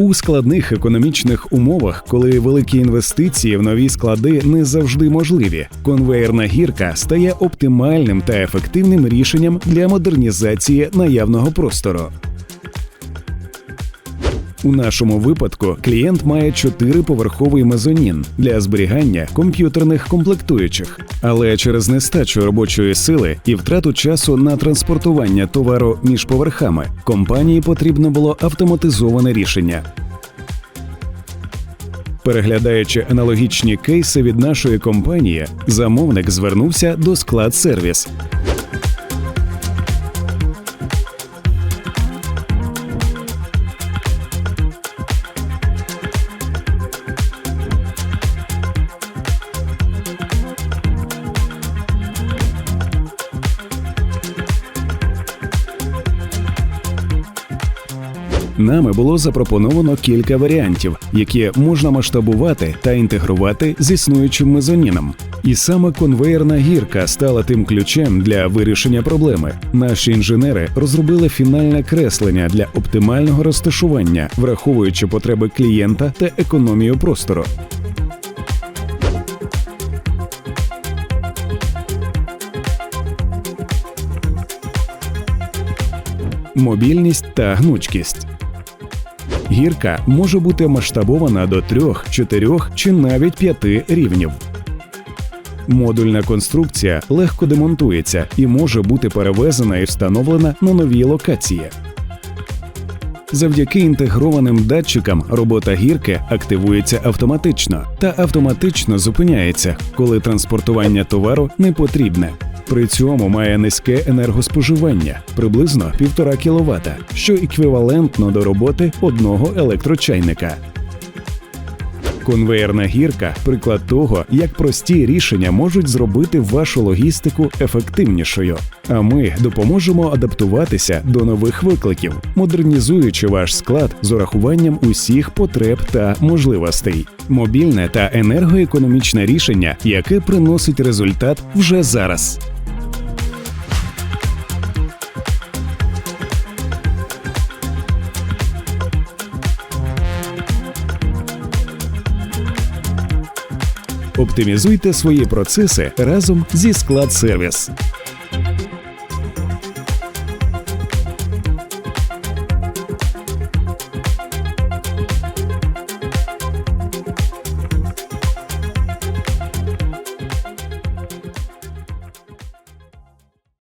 У складних економічних умовах, коли великі інвестиції в нові склади не завжди можливі, конвеєрна гірка стає оптимальним та ефективним рішенням для модернізації наявного простору. У нашому випадку клієнт має чотириповерховий мезонін для зберігання комп'ютерних комплектуючих, але через нестачу робочої сили і втрату часу на транспортування товару між поверхами компанії потрібно було автоматизоване рішення. Переглядаючи аналогічні кейси від нашої компанії, замовник звернувся до склад сервіс. Нами було запропоновано кілька варіантів, які можна масштабувати та інтегрувати з існуючим мезоніном. І саме конвеєрна гірка стала тим ключем для вирішення проблеми. Наші інженери розробили фінальне креслення для оптимального розташування, враховуючи потреби клієнта та економію простору. Мобільність та гнучкість. Гірка може бути масштабована до трьох, чотирьох чи навіть п'яти рівнів. Модульна конструкція легко демонтується і може бути перевезена і встановлена на новій локації. Завдяки інтегрованим датчикам робота гірки активується автоматично та автоматично зупиняється, коли транспортування товару не потрібне. При цьому має низьке енергоспоживання приблизно 1,5 кВт, що еквівалентно до роботи одного електрочайника. Конвеєрна гірка приклад того, як прості рішення можуть зробити вашу логістику ефективнішою. А ми допоможемо адаптуватися до нових викликів, модернізуючи ваш склад з урахуванням усіх потреб та можливостей. Мобільне та енергоекономічне рішення, яке приносить результат вже зараз. Оптимізуйте свої процеси разом зі склад сервіс.